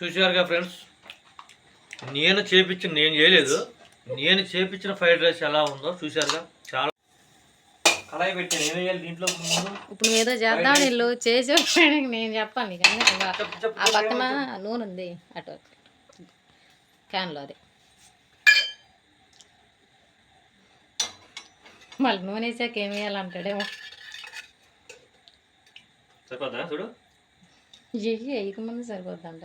చూసారుగా ఫ్రెండ్స్? నేను చేపించిన నేను చేయలేదు. నేను చేపించిన ఫ్రైడ్ రైస్ ఎలా ఉందో చూసారుగా చాలా కళాయి పెట్టాను ఏం దీంట్లో? ముందు ఇప్పుడు ఏదో చేద్దాం నీళ్ళు చేసే నేను చెప్పాను నీకు ఇంకా ఆ పక్కన నూనె ఉంది. అటు క్యాన్లో అది. మళ్ళీ నూనె వేసాక ఏం వేయాలంటాడేమో. సరిపోద్దా? చూడు. చెయ్యి వేయకముందు సరిపోద్దంట?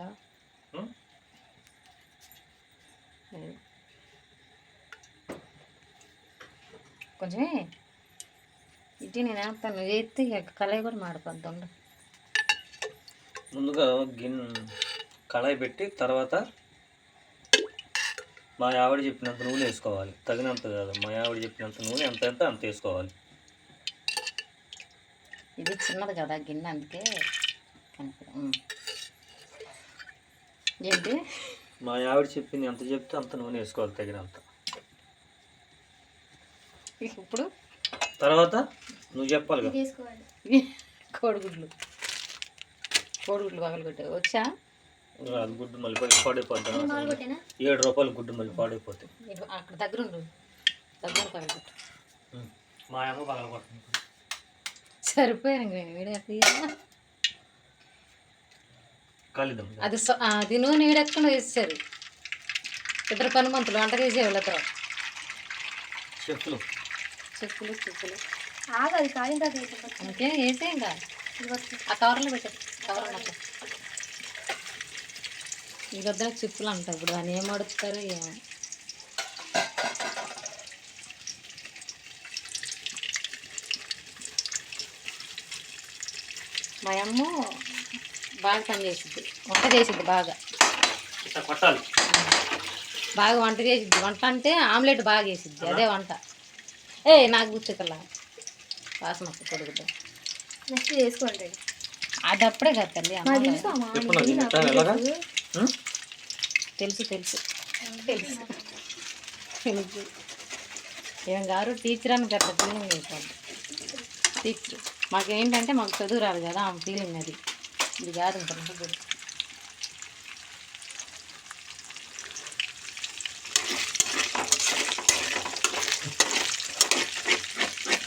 కొంచెమే ఇటు నేను వేస్తాను నువ్వు వేస్తే ఇక కలయి కూడా మాడిపోద్ది ముందుగా గిన్నె కళాయి పెట్టి తర్వాత మా ఆవిడ చెప్పినంత నూనె వేసుకోవాలి. తగినంత కాదు మా ఆవిడ చెప్పినంత నూనె ఎంత ఎంత అంత వేసుకోవాలి. ఇది చిన్నది కదా గిన్నె అందుకే ఏంటి? మా ఆవిడ చెప్పింది ఎంత చెప్తే అంత నూనె వేసుకోవాలి తగినంత. ఇప్పుడు? తర్వాత నువ్వు చెప్పాలి కోడిగుడ్లు. కోడిగుడ్లు పగలు కొట్టే వచ్చా అది గుడ్డు మళ్ళీ పడి పాడైపోద్ది ఏడు రూపాయలు గుడ్డు మళ్ళీ పాడైపోతాయి. అక్కడ దగ్గర ఉండు. దగ్గర పగలు కొట్టు ఉం. మా అమ్మ పగల కొడుతుంది సరిపోయాను నేను అది అది నూనె వీడెక్కడ వేసారు ఇద్దరు పని మంతులు వంట చేసేవాళ్ళు ఇద్దరు. చెప్పులు. చెప్పులు చెప్పులు. ఆగదు తర్వాత వేసేయ్. ఇంకేం వేసే ఇంకా ఆ కవర్లో పెట్టారు కవర్ ఈ వద్ద చెప్పులు అంట ఇప్పుడు దాన్ని ఏం అడుగుతారు ఏమో. మా అమ్మ బాగా పని చేసిద్ది. వంట చేసిద్ది బాగా. కొట్టాలి. బాగా వంట చేసిద్ది. వంట అంటే ఆమ్లెట్ బాగా చేసిద్ది. అదే వంట. ఏ నాకు గుర్తుకల్లా వాసన కొడుకుతో. నెక్స్ట్ చేసుకోండి. అది అప్పుడే కదా తల్లి అమ్మ తెలుసు? తెలుసు. తెలుసు తెలుసు. తెలుసు. ఏం గారు టీచర్ అని పెద్ద ఫీలింగ్ అయిపోద్ది టీచర్ మాకేంటంటే మాకు చదువు రాదు కదా ఆ ఫీలింగ్ అది. కాదు ఇంకా నాకు.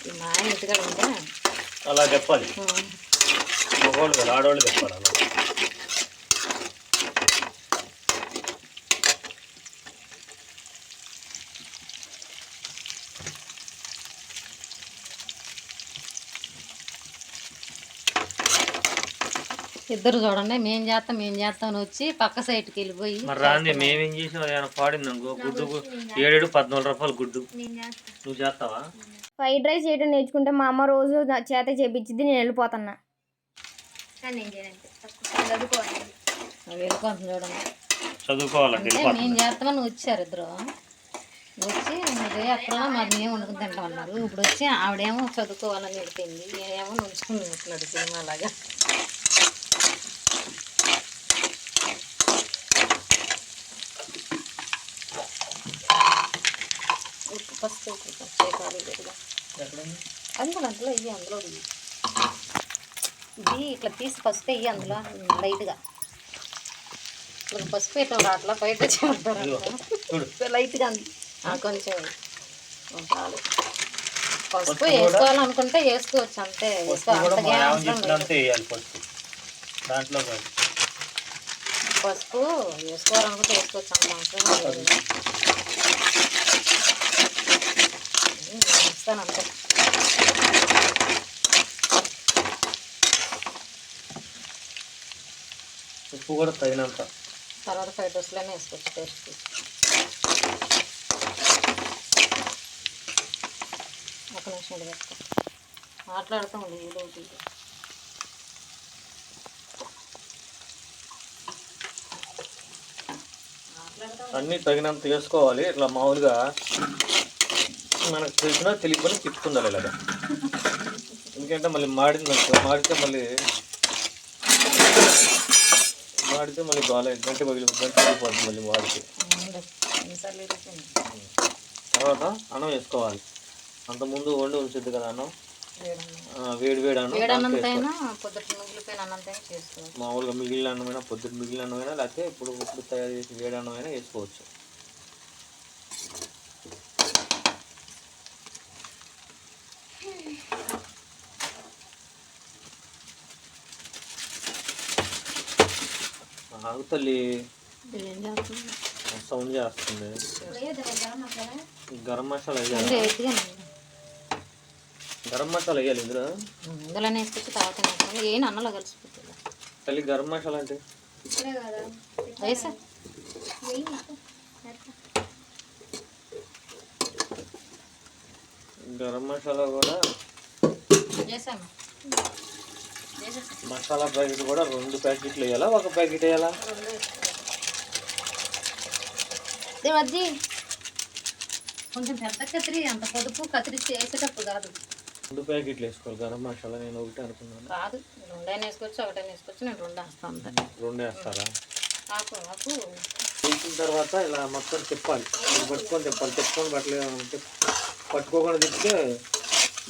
ఈ మా ఆయన ఇంటికాడ ఉంటే అలా చెప్పాలి. మగవాళ్ళు కదా ఆడవాళ్ళు చెప్పాలి అలా. ఇద్దరు చూడండి మేం చేస్తాం మేం చేస్తాం అని వచ్చి పక్క సైడ్కి వెళ్ళిపోయి మరి రాంది మేమేం చేసాం ఏమైనా పాడింది అనుకో? గుడ్డు ఏడేడు పద్నాలుగు రూపాయలు గుడ్డు. నేను చేస్తా నువ్వు చేస్తావా ఫ్రైడ్ రైస్ చేయడం నేర్చుకుంటే మా అమ్మ రోజు నా చేత చేపించింది నేను వెళ్ళిపోతున్నా. వెళ్ళిపోతుంది చూడండి. చదువుకోవాలంటే అంటే మేము చేస్తామని వచ్చారు ఇద్దరు. వచ్చి మీరు ఎక్కడ మరి మేము వండుకుని తింటామన్నారు ఇప్పుడు వచ్చి ఆవిడేమో చదువుకోవాలని వెళ్ళిపోయింది. ఏమో నుంచుకుని ఉంటున్నాడు సినిమా లాగా. వేయాలి గట్టిగా. అందులో అందులో ఇవి అందులో ఇవి ఇది ఇట్లా తీసి పసుపు వెయ్యి అందులో లైట్గా. ఇట్లా పసుపు వేయటం అట్లా బయట చేస్తారు? లైట్గా కొంచెం చాలు పసుపు వేసుకోవాలనుకుంటే వేసుకోవచ్చు అంతే. దాంట్లో పసుపు వేసుకోవాలనుకుంటే వేసుకోవచ్చు అంత అవసరం వేస్తాను అంతే. ఉప్పు కూడా తగినంత. తర్వాత ఫ్రైడ్ రైస్లోనే వేసుకోవచ్చు టేస్ట్ ఒక నిమిషం ఇది పెట్టుకో మాట్లాడుతూ ఉంది ఏదో ఒకటి. అన్నీ తగినంత వేసుకోవాలి ఇట్లా మామూలుగా మనకు తెలిసినా తెలియకుండా తిప్పుకుందాలి ఇలాగా. ఎందుకంటే మళ్ళీ మాడింది మాడితే మళ్ళీ మాడితే మళ్ళీ బాగాలేదు గంట పగిలి గంట పగిలిపోతుంది మళ్ళీ మాడితే. తర్వాత అన్నం వేసుకోవాలి. అంతకుముందు వండి ఉంచుద్ది కదా అన్నం? వేడి వేడి అన్నం పొద్దుట మామూలుగా మిగిలిన అన్నమైనా పొద్దున్న మిగిలిన అన్నమైనా లేకపోతే ఇప్పుడు ఇప్పుడు తయారు చేసి వేడి అన్నమైనా వేసుకోవచ్చు. ఆగు తల్లి. ఏం చేస్తుంది? సౌండ్ చేస్తుంది. గరం మసాలా వేయాలి? గరం మసాలా వేయాలి ఇందులో? ఇందులోనే వేసుకొచ్చి తర్వాత. ఏం అన్నంలో కలిసిపోతుంది? తల్లి గరం మసాలా అంటే? వేసా. గరం మసాలా కూడా? చేసాము? మసాలా ప్యాకెట్ కూడా రెండు ప్యాకెట్లు వేయాలా? ఒక ప్యాకెట్ వేయాలా? దేవజ్జి కొంచెం పెద్ద కత్తిరి అంత పొదుపు కత్తిరి చేసేటప్పుడు కాదు. రెండు ప్యాకెట్లు వేసుకోవాలి. గరం మసాలా నేను ఒకటి అనుకున్నాను. కాదు రెండైనా వేసుకోవచ్చు ఒకటైనా వేసుకోవచ్చు నేను రెండు వేస్తాను రెండు వేస్తారా? ఆకు వేసిన తర్వాత ఇలా మొత్తం తిప్పాలి. పట్టుకొని తిప్పాలి. తిప్పుకొని పట్టలేదు అంటే పట్టుకోకుండా తిప్పితే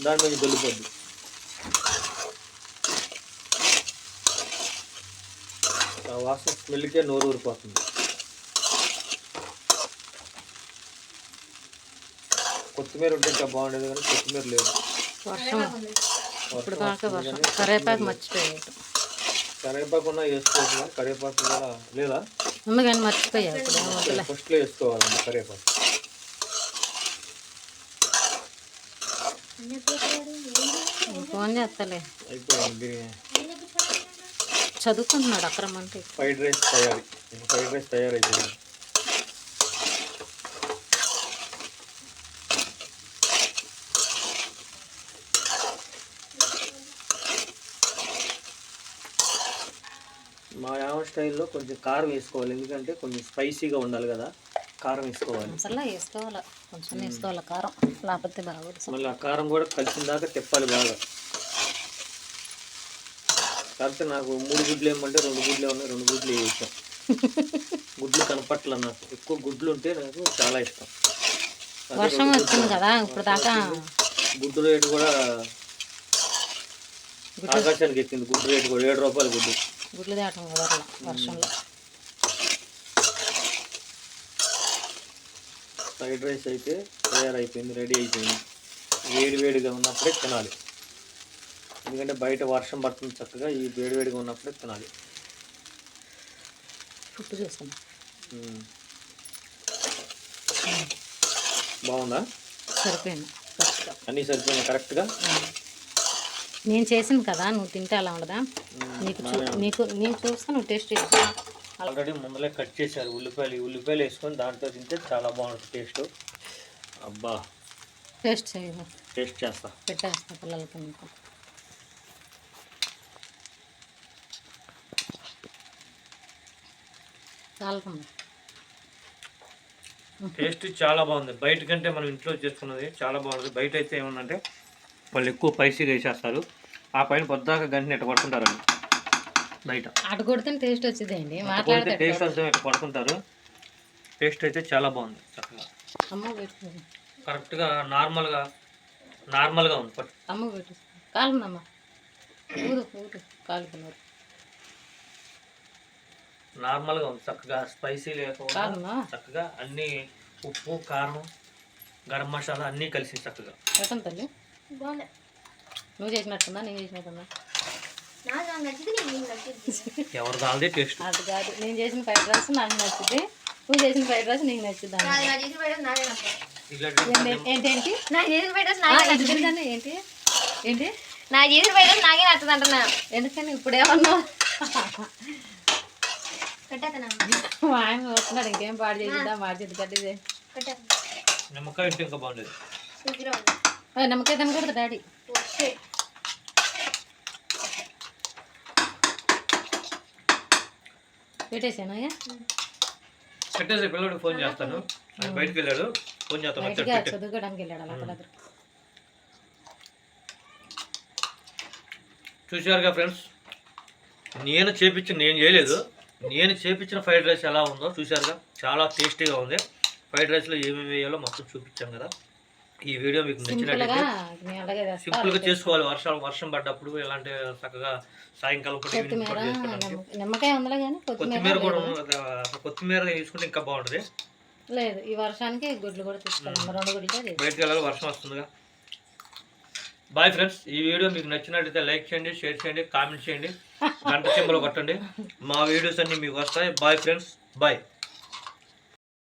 దాని మీద దొల్లిపోద్ది ఆ వాసన స్మెల్కే నోరు ఊరిపోతుంది. కొత్తిమీర ఉంటే ఇంకా బాగుండేది కానీ కొత్తిమీర లేదు. వర్షం ఇప్పుడు వర్షం దాకా వస్తుంది వర్షం. కానీ కరేపాకు మర్చిపోయాడు. కరివేపాకు ఉన్నా వేసుకోవచ్చు కానీ కరివేపాకు కూడా లేదా? ఉంది కానీ మర్చిపోయా ఇప్పుడు ఏం వద్దులే. ఫస్ట్లో వేసుకోవాలండి కరివేపాకు. ఫోన్ చేస్తలే. అయిపోయింది బిర్యానీ. చదువుకుంటున్నాడు అక్రమ్ అంటే ఫ్రైడ్ రైస్ తయారీ. ఫ్రైడ్ రైస్ తయారైపోయింది. మా యామ స్టైల్లో కొంచెం కారం వేసుకోవాలి. ఎందుకంటే కొంచెం స్పైసీగా ఉండాలి కదా. కారం వేసుకోవాలి. అసలు వేసుకోవాలి. కొంచెం వేసుకోవాలి కారం. లేకపోతే బాగోదు మళ్ళీ ఆ కారం కూడా కలిసిన దాకా తిప్పాలి బాగా. కాకపోతే నాకు మూడు గుడ్లు ఏమంటే రెండు గుడ్లే ఉన్నాయి రెండు గుడ్లు వేసాం గుడ్లు కనపట్ల నాకు ఎక్కువ గుడ్లు ఉంటే నాకు చాలా ఇష్టం. వర్షం వచ్చింది గుడ్లు. కదా ఇప్పుడు దాకా. గుడ్డు రేటు కూడా ఆకాశానికి ఎక్కింది. గుడ్డు రేటు కూడా ఏడు రూపాయలు గుడ్డు. గుడ్లు దాటం వర్షంలో. ఫ్రైడ్ రైస్ అయితే తయారైపోయింది రెడీ అయిపోయింది. వేడి వేడిగా ఉన్నప్పుడే తినాలి. ఎందుకంటే బయట వర్షం పడుతుంది చక్కగా ఈ వేడి వేడిగా ఉన్నప్పుడే తినాలి. చూసుకున్నాం మ్మ్. బాగుందా? సరిపోయింది. అన్నీ సరిపోయినాయి కరెక్ట్గా? నేను చేసింది కదా నువ్వు తింటే అలా ఉండదా? నీకు నీకు నేను చూస్తా నువ్వు టేస్ట్ చేస్తా. ఆల్రెడీ ముందలే కట్ చేశారు ఉల్లిపాయలు. ఈ ఉల్లిపాయలు వేసుకొని దాంట్లో తింటే చాలా బాగుంటుంది టేస్ట్. అబ్బా. టేస్ట్ చేయదు టేస్ట్ చేస్తా. పెట్టేస్తా పిల్లలకి టేస్ట్ చాలా బాగుంది. బయట కంటే మనం ఇంట్లో చేసుకున్నది చాలా బాగుంది. బయట అయితే ఏముందంటే వాళ్ళు ఎక్కువ పైసీగా వేసేస్తారు. ఆ పైన పొద్దాక గంటని ఇట్ట కొడుతుంటారండి బయట. అటు కొడితే టేస్ట్ వచ్చిందండి? మాట్లాడితే టేస్ట్ వస్తే ఇట్ట కొడుతుంటారు టేస్ట్ అయితే చాలా బాగుంది చక్కగా. కరెక్ట్గా నార్మల్గా నార్మల్గా ఉంది. అమ్మ పెట్టు కాలుందమ్మ. కాలుకున్నారు నార్మల్గా ఉంది. చక్కగా స్పైసీ లేకుండా చక్కగా అన్నీ ఉప్పు కారం గరం మసాలా అన్నీ కలిసి చక్కగా. పెట్టం తల్లి. నువ్వు చేసినట్టుందా నేను చేసినట్టుందా ఎవరు దాల్దే టేస్ట్. అది కాదు. నేను చేసిన ఫ్రైడ్ రైస్ నాకు నచ్చింది నువ్వు చేసిన ఫ్రైడ్ రైస్ నీకు నచ్చిందా నాది నా చేసిన నాకే ఏంటి? ఏంటి నాకు చేసిన పెట్టేసి ఆ, నాకే ఏంటి? ఏంటి? నచ్చదు అంటున్నా. ఎందుకని ఇప్పుడు ఏమన్నావు పెట్టేస్తాను మా ఆయన వస్తున్నాడు ఇంకేం పాడు కట్టిదే నిమ్మకాయ బాగుండేది. నమ్మకాయ తినకూడదు డాడీ? పెట్టేసాను పెట్టేసి పిల్లడికి ఫోన్ చేస్తాను. బయటికి వెళ్ళాడు. ఫోన్ చేస్తాను చదువుకోవడానికి వెళ్ళాడు అలా చూశారుగా ఫ్రెండ్స్ నేను చేపించిన నేను చేయలేదు. నేను చేపించిన ఫ్రైడ్ రైస్ ఎలా ఉందో చూశారుగా చాలా టేస్టీగా ఉంది. ఫ్రైడ్ రైస్లో ఏమేమి వేయాలో మొత్తం చూపించాం కదా. ఈ వీడియో మీకు నచ్చినట్లయితే వేస్తాం సింపుల్గా చేసుకోవాలి. వర్షాలు వర్షం పడ్డప్పుడు ఇలాంటి చక్కగా సాయంకాలం పూట కొత్తిమీర కూడా కొత్తిమీర తీసుకుంటే ఇంకా బాగుంటుంది. లేదు ఈ వర్షానికి గుడ్లు కూడా తీసుకోవాలి. రెండు. బయటకు వెళ్ళాలి వర్షం వస్తుందిగా. బాయ్ ఫ్రెండ్స్ ఈ వీడియో మీకు నచ్చినట్లయితే లైక్ చేయండి షేర్ చేయండి కామెంట్ చేయండి. గంట సింబల్ కొట్టండి. మా వీడియోస్ అన్ని మీకు వస్తాయి. Bye friends bye